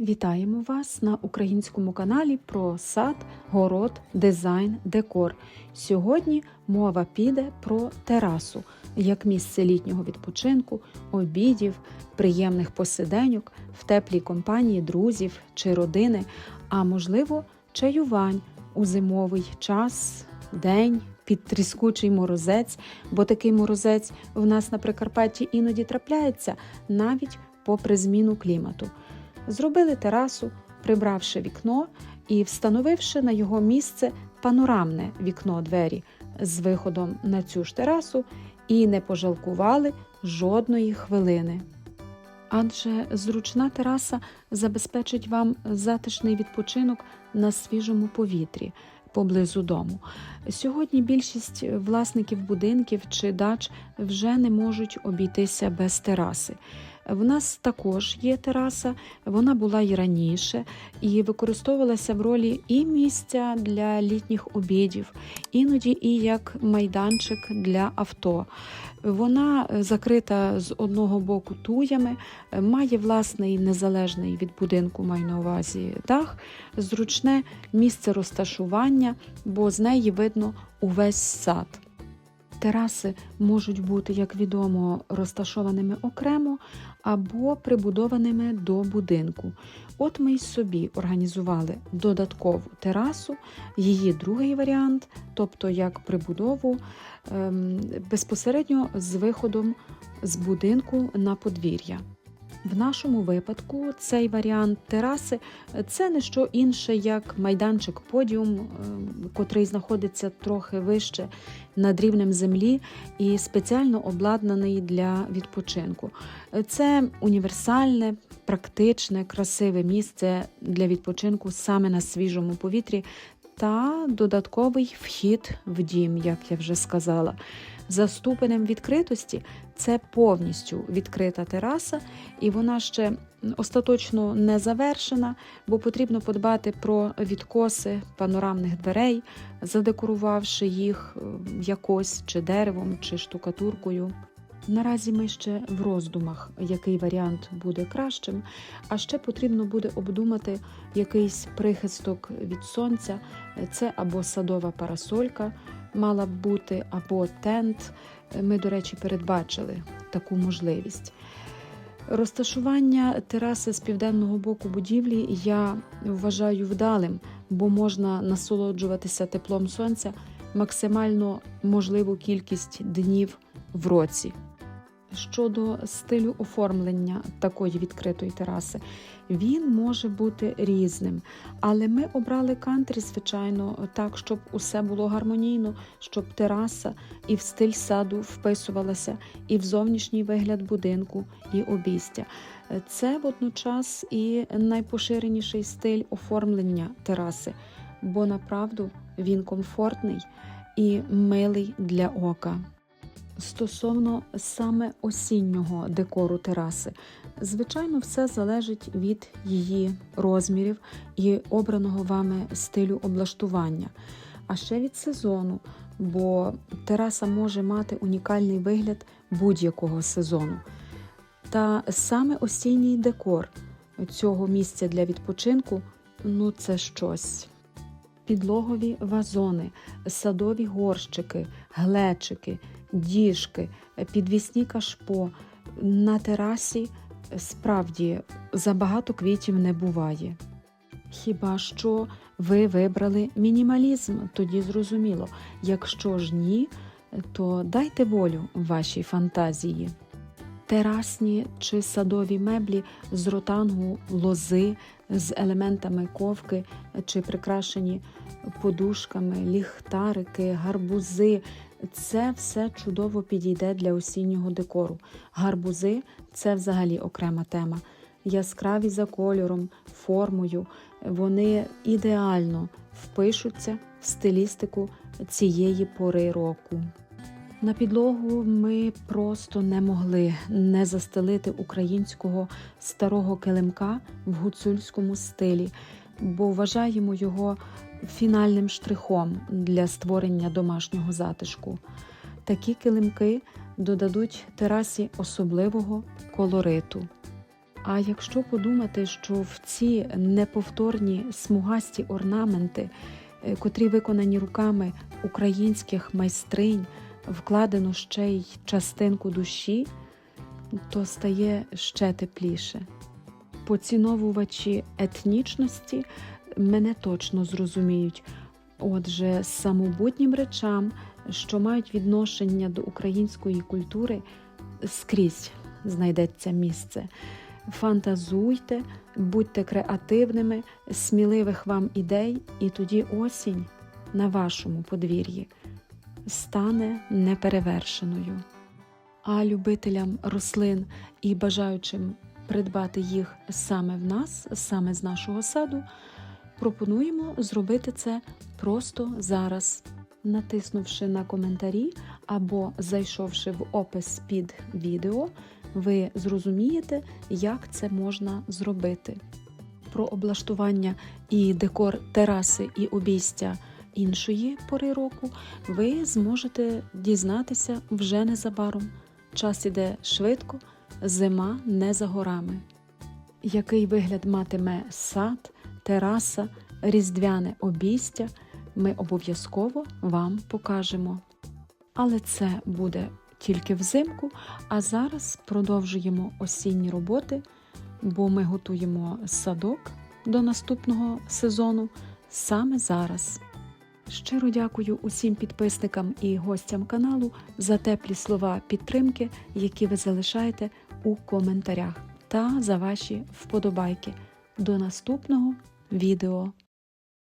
Вітаємо вас на українському каналі про сад, город, дизайн, декор. Сьогодні мова піде про терасу як місце літнього відпочинку, обідів, приємних посиденьок в теплій компанії друзів чи родини, а можливо, чаювань у зимовий час, день. Під тріскучий морозець, бо такий морозець в нас на Прикарпатті іноді трапляється навіть попри зміну клімату. Зробили терасу, прибравши вікно і встановивши на його місце панорамне вікно двері з виходом на цю ж терасу, і не пожалкували жодної хвилини. Адже зручна тераса забезпечить вам затишний відпочинок на свіжому повітрі поблизу дому. Сьогодні більшість власників будинків чи дач вже не можуть обійтися без тераси. В нас також є тераса, вона була і раніше, і використовувалася в ролі і місця для літніх обідів, іноді і як майданчик для авто. Вона закрита з одного боку туями, має власний незалежний від будинку, маю на увазі дах, зручне місце розташування, бо з неї видно увесь сад. Тераси можуть бути, як відомо, розташованими окремо або прибудованими до будинку. От ми й собі організували додаткову терасу, її другий варіант, тобто як прибудову ем, безпосередньо з виходом з будинку на подвір'я. В нашому випадку цей варіант тераси це не що інше, як майданчик подіум, котрий знаходиться трохи вище над рівнем землі і спеціально обладнаний для відпочинку. Це універсальне, практичне, красиве місце для відпочинку саме на свіжому повітрі. Та додатковий вхід в дім, як я вже сказала. За ступенем відкритості це повністю відкрита тераса, і вона ще остаточно не завершена, бо потрібно подбати про відкоси панорамних дверей, задекорувавши їх якось чи деревом, чи штукатуркою. Наразі ми ще в роздумах, який варіант буде кращим, а ще потрібно буде обдумати якийсь прихисток від сонця, це або садова парасолька мала б бути, або тент. Ми, до речі, передбачили таку можливість. Розташування тераси з південного боку будівлі я вважаю вдалим, бо можна насолоджуватися теплом сонця максимально можливу кількість днів в році. Щодо стилю оформлення такої відкритої тераси, він може бути різним, але ми обрали кантрі, звичайно, так, щоб усе було гармонійно, щоб тераса і в стиль саду вписувалася, і в зовнішній вигляд будинку, і обійстя. Це водночас і найпоширеніший стиль оформлення тераси, бо направду він комфортний і милий для ока. Стосовно саме осіннього декору тераси, звичайно, все залежить від її розмірів і обраного вами стилю облаштування, а ще від сезону, бо тераса може мати унікальний вигляд будь-якого сезону. Та саме осінній декор цього місця для відпочинку ну це щось. Підлогові вазони, садові горщики, глечики діжки, підвісні кашпо. На терасі справді забагато квітів не буває. Хіба що ви вибрали мінімалізм, тоді зрозуміло. Якщо ж ні, то дайте волю вашій фантазії. Терасні чи садові меблі з ротангу, лози, з елементами ковки чи прикрашені подушками, ліхтарики, гарбузи, це все чудово підійде для осіннього декору. Гарбузи це взагалі окрема тема. Яскраві за кольором, формою, вони ідеально впишуться в стилістику цієї пори року. На підлогу ми просто не могли не застелити українського старого килимка в гуцульському стилі, бо вважаємо його фінальним штрихом для створення домашнього затишку. Такі килимки додадуть терасі особливого колориту. А якщо подумати, що в ці неповторні смугасті орнаменти, е, котрі виконані руками українських майстринь, вкладено ще й частинку душі, то стає ще тепліше. Поціновувачі етнічності мене точно зрозуміють. Отже, самобутнім речам, що мають відношення до української культури, скрізь знайдеться місце. Фантазуйте, будьте креативними, сміливих вам ідей, і тоді осінь на вашому подвір'ї стане неперевершеною. А любителям рослин і бажаючим придбати їх саме в нас, саме з нашого саду, пропонуємо зробити це просто зараз, натиснувши на коментарі або зайшовши в опис під відео, ви зрозумієте, як це можна зробити. Про облаштування і декор тераси і обійстя іншої пори року ви зможете дізнатися вже незабаром. Час іде швидко, зима не за горами. Який вигляд матиме сад, тераса, різдвяне обійстя, ми обов'язково вам покажемо. Але це буде тільки взимку, а зараз продовжуємо осінні роботи, бо ми готуємо садок до наступного сезону саме зараз. Щиро дякую усім підписникам і гостям каналу за теплі слова підтримки, які ви залишаєте у коментарях, та за ваші вподобайки. До наступного відео.